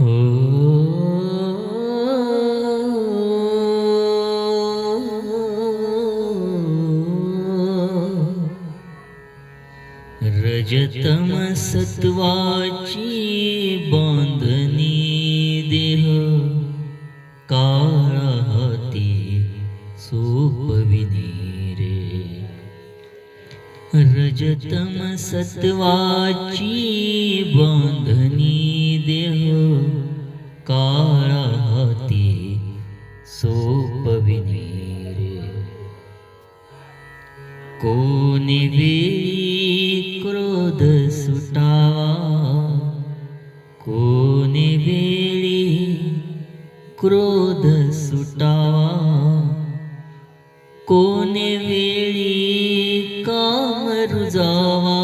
हो रजतम सत्वाची बांधणी देह काळा हाती सोपविणे रे रजतम सोपविणे कोणी वेळी क्रोध सुटावा कोणी वेळी क्रोध सुटावा कोणी वेळी काम रुजावा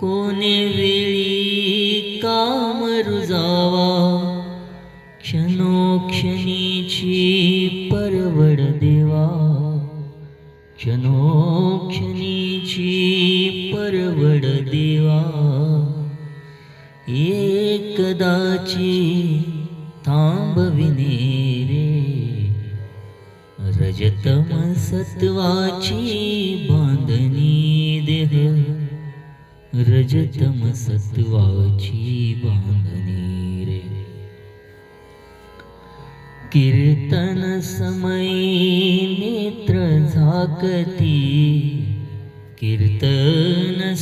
कोणी वेळी काम रुजावा क्षणोक्षणीची परवड देवा. क्षणोक्षणीची परवड देवा. एकदाची थांबविने रे. रजतम सत्वाची बांधणी देह. रजतम सत्वाची बांधणी कीर्तन नेत्र झाकती। कीर्तन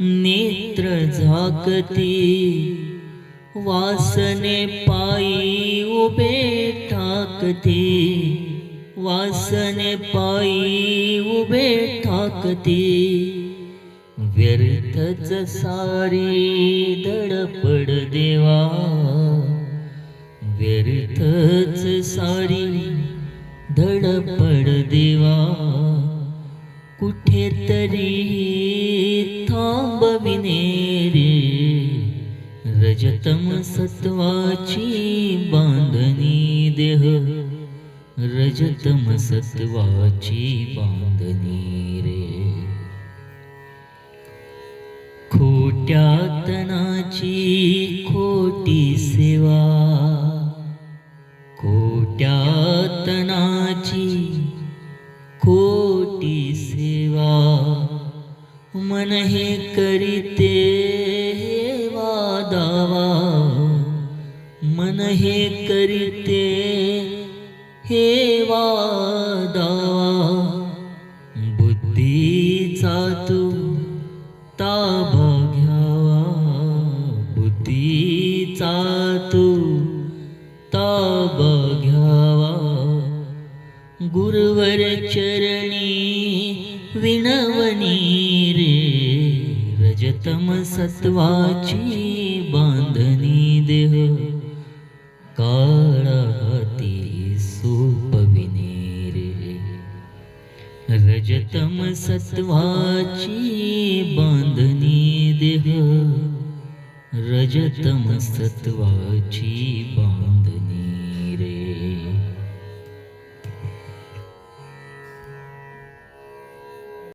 नेत्र झाकती। वासने पायी उभे ठाकती। वासने पायी उभे ठाकती। व्यर्थच सारी धडपड देवा। व्यर्थच सारी धडपड देवा. कुठेतरी थांबविने रे रजतम सत्वाची बांधणी देह. रजतम सत्वाची बांधणी रे. खोट्यातनाची खोटी सेवा. त्यातनाची खोटी सेवा मन हे करीते वादावा मन हे करीते हे वादावा बुद्धीचा तू ताबा घ्यावा. बुद्धीचा तू गुरुवर चरणी विणवणी रे रजतम सत्वाची बांधणी देह काळा हाती सोपविणे रे. रजतम सत्वाची बांधणी देह रजतम सत्वाची रे